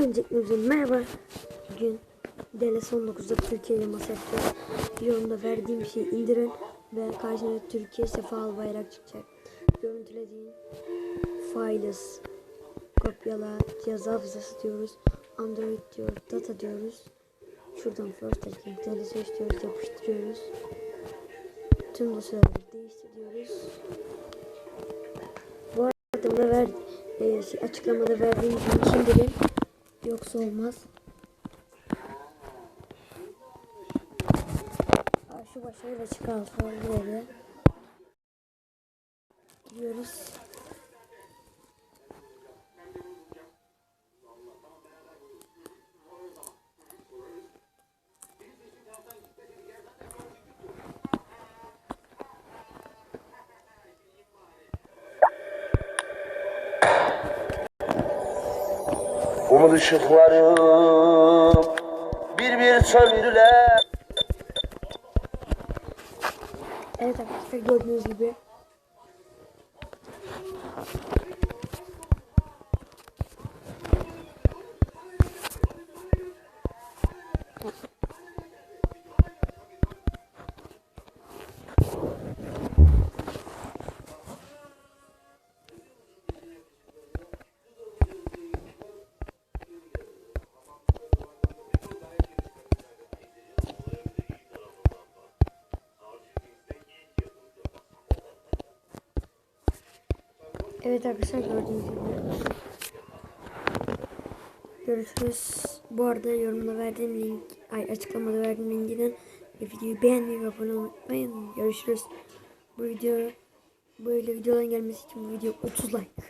Öncelikle merhaba. Bugün DLS 19'da Türkiye ile masa yapacağız. Yorumda verdiğim şeyi indirin ve karşına Türkiye sefalı bayrak çıkacak. Görüntülediğin files kopyala cihaz hafızası diyoruz. Android diyoruz. Data diyoruz. Şuradan first taking DLS diyoruz. Yapıştırıyoruz. Tüm dosyaları değiştiriyoruz. Bu arada ver, e, şey, açıklamada verdiğim linki indirin. Yoksa olmaz. Aa, şu başarıyla çıkalım sonra buraya. Gidiyoruz. Umut ışıklarım bir bir söndüler. Evet arkadaşlar gördüğünüz gibi. Evet arkadaşlar gördüğünüz gibi. Görüşürüz. Bu arada yorumda verdiğim link, ay açıklamada verdiğim linkten videoyu beğenmeyi ve abone olmayı unutmayın. Görüşürüz. Bu video böyle videoların gelmesi için bu video 30 like.